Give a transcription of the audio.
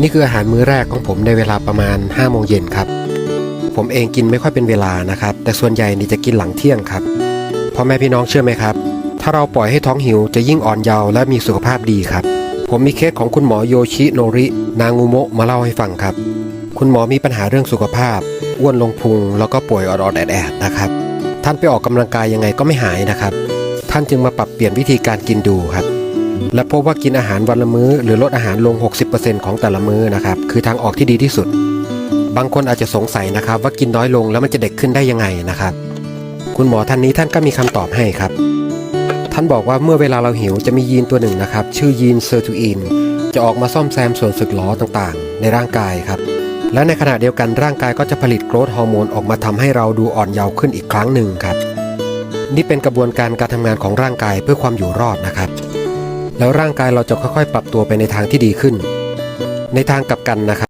นี่คืออาหารมื้อแรกของผมในเวลาประมาณ5โมงเย็นครับ ผมเองกินไม่ค่อยเป็นเวลานะครับ แต่ส่วนใหญ่นี่จะกินหลังเที่ยงครับพ่อแม่พี่น้องเชื่อไหมครับ ถ้าเราปล่อยให้ท้องหิวจะยิ่งอ่อนเยาว์และมีสุขภาพดีครับ ผมมีเคสของคุณหมอโยชิโนริ นางูโมะมาเล่าให้ฟังครับ คุณหมอมีปัญหาเรื่องสุขภาพอ้วนลงพุงแล้วก็ป่วยออดๆแอดๆนะครับ ท่านไปออกกำลังกายยังไงก็ไม่หายนะครับ ท่านจึงมาปรับเปลี่ยนวิธีการกินดูครับ และพบว่ากินอาหารวันละมื้อ หรือลดอาหารลง 60%ของแต่ละมื้อนะครับคือทางออกที่ดีที่สุด บางคนอาจจะสงสัยนะครับ ว่ากินน้อยลงแล้วมันจะเด็กขึ้นได้ยังไงนะครับ คุณหมอท่านนี้ท่านก็มีคำตอบให้ครับ ท่านบอกว่าเมื่อเวลาเราหิวจะมียีนตัวหนึ่งนะครับ ชื่อยีนเซอร์ทูอินจะออกมาซ่อมแซมส่วนสึกหรอต่างๆ ในร่างกายครับ และในขณะเดียวกันร่างกายก็จะผลิตโกรทฮอร์โมนออกมาทำให้เราดูอ่อนเยาว์ขึ้นอีกครั้งหนึ่งครับ นี่เป็นกระบวนการการทำงานของร่างกายเพื่อความอยู่รอดนะครับ แล้วร่างกายเราจะค่อยๆ ปรับตัวไปในทางที่ดีขึ้น ในทางกลับกันนะครับ